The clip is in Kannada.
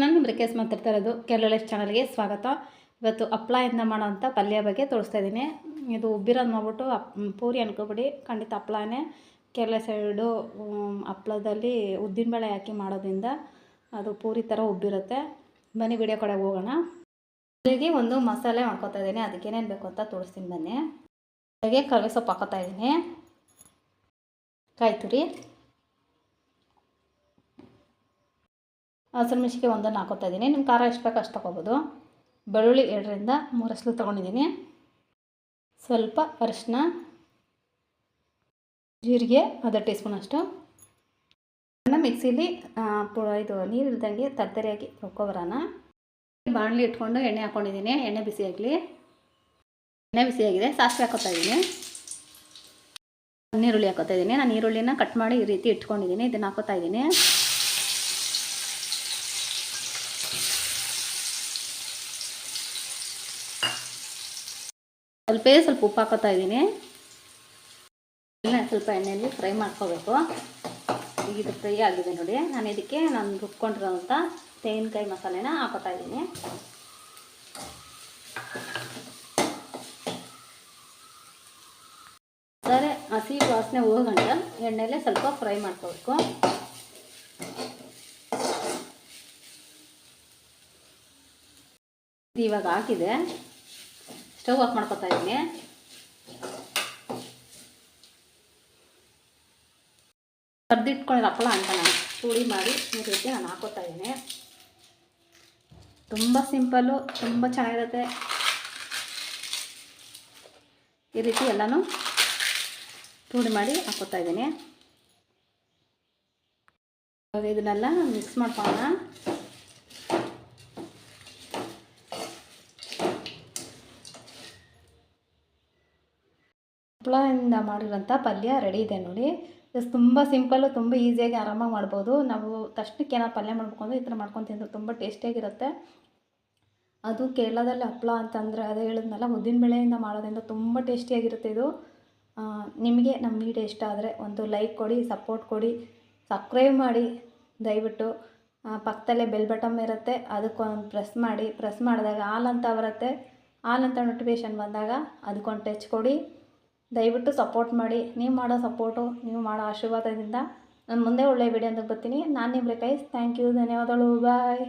ನಾನು ಬ್ರಿಕೇಸ್ ಮಾತಾಡ್ತಾ ಇರೋದು ಕೇರಳ ಚಾನಲ್ಗೆ ಸ್ವಾಗತ. ಇವತ್ತು ಹಪ್ಳದಿಂದ ಮಾಡೋವಂಥ ಪಲ್ಯ ಬಗ್ಗೆ ತೋರಿಸ್ತಾ ಇದ್ದೀನಿ. ಇದು ಉಬ್ಬಿರೋದು ಮಾಡ್ಬಿಟ್ಟು ಅಪ್ ಪೂರಿ ಅನ್ಕೋಬಿಡಿ. ಖಂಡಿತ ಹಪ್ಪಳನೇ ಕೇರಳ ಸೈಡು ಹಪ್ಪಳದಲ್ಲಿ ಉದ್ದಿನಬೇಳೆ ಹಾಕಿ ಮಾಡೋದ್ರಿಂದ ಅದು ಪೂರಿ ಥರ ಉಬ್ಬಿರುತ್ತೆ. ಬನ್ನಿ ವಿಡಿಯೋ ಕಡೆ ಹೋಗೋಣ. ಅಲ್ಲಿಗೆ ಒಂದು ಮಸಾಲೆ ಮಾಡ್ಕೊತಾ ಇದ್ದೀನಿ. ಅದಕ್ಕೆ ಏನೇನು ಬೇಕು ಅಂತ ತೋರಿಸ್ತೀನಿ ಬನ್ನಿ. ಹಾಗೆ ಕರ್ವೆ ಸೊಪ್ಪು ಹಾಕೋತಾ ಇದ್ದೀನಿ. ಕಾಯಿ ತುರಿ ಹಸಿರು ಮೆಣಸಿಗೆ ಒಂದನ್ನು ಹಾಕೋತಾ ಇದ್ದೀನಿ. ನಿಮ್ಮ ಖಾರ ಎಷ್ಟು ಬೇಕು ಅಷ್ಟು ತೊಗೋಬೋದು. ಬೆಳ್ಳುಳ್ಳಿ ಎರಡರಿಂದ ಮೂರು ಹಸಲು ತೊಗೊಂಡಿದ್ದೀನಿ. ಸ್ವಲ್ಪ ಅರಿಶಿನ ಜೀರಿಗೆ, ಅರ್ಧ ಟೀ ಸ್ಪೂನ್ ಅಷ್ಟು ಮಿಕ್ಸಿಲಿ ಇದು ನೀರು ಇಲ್ದಂಗೆ ತರ್ತರಿಯಾಗಿ ರುಬ್ಕೊಬರೋಣ ಬಾಣಲಿ ಇಟ್ಕೊಂಡು ಎಣ್ಣೆ ಹಾಕ್ಕೊಂಡಿದ್ದೀನಿ ಎಣ್ಣೆ ಬಿಸಿ ಆಗಲಿ. ಎಣ್ಣೆ ಬಿಸಿಯಾಗಿದೆ ಸಾಸಿವೆ ಹಾಕೋತಾ ಇದ್ದೀನಿ. ನೀರುಳ್ಳಿ ಹಾಕೋತಾ ಇದ್ದೀನಿ. ನಾನು ಈರುಳ್ಳಿನ ಕಟ್ ಮಾಡಿ ಈ ರೀತಿ ಇಟ್ಕೊಂಡಿದ್ದೀನಿ. ಇದನ್ನು ಹಾಕೋತಾ ಇದ್ದೀನಿ. ಸ್ವಲ್ಪ ಸ್ವಲ್ಪ ಉಪ್ಪು ಹಾಕೋತಾ ಇದ್ದೀನಿ. ಸ್ವಲ್ಪ ಎಣ್ಣೆಯಲ್ಲಿ ಫ್ರೈ ಮಾಡ್ಕೋಬೇಕು. ಈಗ ಇದು ಫ್ರೈ ಆಗಿದೆ ನೋಡಿ. ನಾನು ಇದಕ್ಕೆ ನಾನು ರುಬ್ಕೊಂಡಿರೋಂಥ ತೆಂಗಿನಕಾಯಿ ಮಸಾಲೆನ ಹಾಕೋತಾ ಇದ್ದೀನಿ. ಸರಿ, ಹಸಿ ವಾಸನೆ ಹೋಗಂಟ ಎಣ್ಣೆಯಲ್ಲೇ ಸ್ವಲ್ಪ ಫ್ರೈ ಮಾಡ್ಕೋಬೇಕು. ಇವಾಗ ಹಾಕಿದೆ. ಸ್ಟವ್ ಆಫ್ ಮಾಡ್ಕೊತಾ ಇದ್ದೀನಿ. ಕರ್ದಿಟ್ಕೊಂಡಿರೋ ಹಪ್ಪಳ ಅಂತ ನಾನು ಪುಡಿ ಮಾಡಿ ಈ ರೀತಿ ನಾನು ಹಾಕೋತಾ ಇದ್ದೀನಿ. ತುಂಬ ಸಿಂಪಲ್ಲು, ತುಂಬ ಚೆನ್ನಾಗಿರುತ್ತೆ. ಈ ರೀತಿ ಎಲ್ಲನೂ ಪುಡಿ ಮಾಡಿ ಹಾಕೋತಾ ಇದ್ದೀನಿ. ಇದನ್ನೆಲ್ಲ ಮಿಕ್ಸ್ ಮಾಡ್ಕೊಳ್ಳೋಣ. ಹಪ್ಪಳದಿಂದ ಮಾಡಿರೋಂಥ ಪಲ್ಯ ರೆಡಿ ಇದೆ ನೋಡಿ. ಇದು ತುಂಬ ಸಿಂಪಲ್ಲು ತುಂಬ ಈಸಿಯಾಗಿ ಆರಾಮಾಗಿ ಮಾಡ್ಬೋದು. ನಾವು ತಕ್ಷಣಕ್ಕೆ ಏನಾರು ಪಲ್ಯ ಮಾಡಬೇಕು ಅಂದರೆ ಈ ಥರ ಮಾಡ್ಕೊಂಡು ತಿಂದರೆ ತುಂಬ ಟೇಸ್ಟಿಯಾಗಿರುತ್ತೆ ಅದು ಕೇರಳದಲ್ಲಿ ಹಪ್ಪಳ ಅಂತಂದರೆ ಅದೇ ಹೇಳಿದ್ನಲ್ಲ ಉದ್ದಿನಬೇಳೆಯಿಂದ ಮಾಡೋದ್ರಿಂದ ತುಂಬ ಟೇಸ್ಟಿಯಾಗಿರುತ್ತೆ ಇದು. ನಿಮಗೆ ನಮ್ಮ ವೀಡಿಯೋ ಇಷ್ಟ ಆದರೆ ಒಂದು ಲೈಕ್ ಕೊಡಿ ಸಪೋರ್ಟ್ ಕೊಡಿ ಸಬ್ಸ್ಕ್ರೈಬ್ ಮಾಡಿ, ದಯವಿಟ್ಟು. ಪಕ್ಕದಲ್ಲೇ ಬೆಲ್ ಬಟನ್ ಇರುತ್ತೆ. ಅದಕ್ಕೊಂದು ಪ್ರೆಸ್ ಮಾಡಿ. ಪ್ರೆಸ್ ಮಾಡಿದಾಗ ಆಲ್ ಅಂತ ಬರುತ್ತೆ. ಆಲ್ ಅಂತ ಬಂದಾಗ ಅದಕ್ಕೊಂದು ಟಚ್ ಕೊಡಿ. ದಯವಿಟ್ಟು ಸಪೋರ್ಟ್ ಮಾಡಿ. ನೀವು ಮಾಡೋ ಸಪೋರ್ಟು ನೀವು ಮಾಡೋ ಆಶೀರ್ವಾದದಿಂದ ನಾನು ಮುಂದೆ ಒಳ್ಳೆಯ ವಿಡಿಯೋ ಅಂತ ಬರ್ತೀನಿ. ನಾನು ನಿಮ್ಮ ಕೈ ಥ್ಯಾಂಕ್ ಯು ಧನ್ಯವಾದಗಳು. ಬಾಯ್